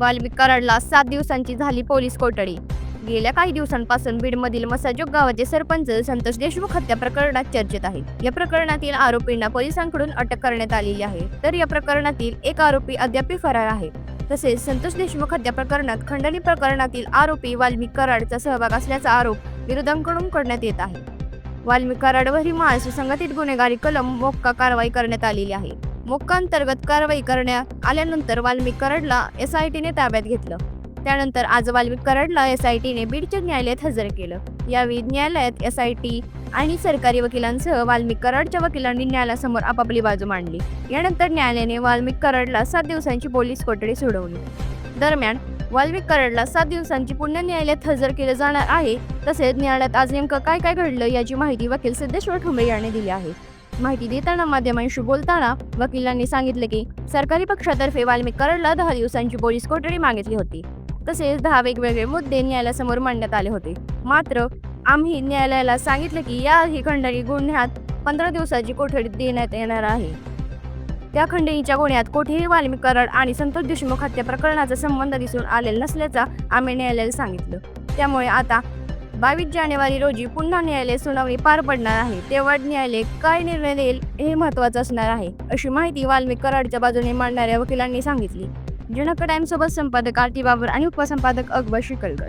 वाल्मिक कराडला सात दिवसांची झाली पोलीस कोठडी. गेल्या काही दिवसांपासून बीडमधील मसाजोग गावाचे सरपंच संतोष देशमुख हत्या प्रकरणात चर्चेत आहे. या प्रकरणातील आरोपींना पोलिसांकडून अटक करण्यात आलेली आहे. तर या प्रकरणातील एक आरोपी अद्याप फरार आहे. तसेच संतोष देशमुख हत्या प्रकरणात खंडणी प्रकरणातील आरोपी वाल्मिक कराडचा सहभाग असल्याचा आरोप विरोधांकडून करण्यात येत आहे. वाल्मिक कराडवरही महाराष्ट्र संघटित गुन्हेगारी कलम मोक्का कारवाई करण्यात आलेली आहे. मोक्कांतर्गत कारवाई करण्यात आल्यानंतर वाल्मिक कराडला एस आय टीने ताब्यात घेतलं. त्यानंतर आज वाल्मिक कराडला एस आय टीने बीडच्या न्यायालयात हजर केलं. यावेळी न्यायालयात एस आय टी आणि सरकारी वकिलांसह वाल्मिक कराडच्या वकिलांनी न्यायालयासमोर आपापली बाजू मांडली. यानंतर न्यायालयाने वाल्मिक कराडला सात दिवसांची पोलीस कोठडी सोडवली. दरम्यान वाल्मिक कराडला सात दिवसांची पुन्हा न्यायालयात हजर केलं जाणार आहे तसेच न्यायालयात आज नेमकं काय काय घडलं याची माहिती वकील सिद्धेश्वर ठुंबे यांनी दिली आहे. माहिती देताना माध्यमांशी बोलताना वकिलांनी सांगितले की सरकारी पक्षातर्फे वाल्मिक कराडला दहा दिवसांची पोलीस कोठडी मागितली होती. तसेच दहा वेगवेगळे मुद्दे न्यायालयासमोर मांडण्यात आले होते. मात्र आम्ही न्यायालयाला सांगितले की या ही खंडणी गुन्ह्यात पंधरा दिवसाची कोठडी देण्यात येणार आहे. त्या खंडणीच्या गुन्ह्यात कोठेही वाल्मिक कराड आणि संतोष देशमुख हत्या प्रकरणाचा संबंध दिसून आलेला नसल्याचा आम्ही न्यायालयाला सांगितलं. त्यामुळे आता बावीस जानेवारी रोजी पुन्हा न्यायालय सुनावणी पार पडणार आहे. तेव्हा न्यायालय काय निर्णय देईल हे महत्त्वाचं असणार आहे अशी माहिती वाल्मिक कराडच्या बाजूने मांडणाऱ्या वकिलांनी सांगितली. जनक टाइमसोबत संपादक आरती बाबर आणि उपसंपादक अकबर शिकलकर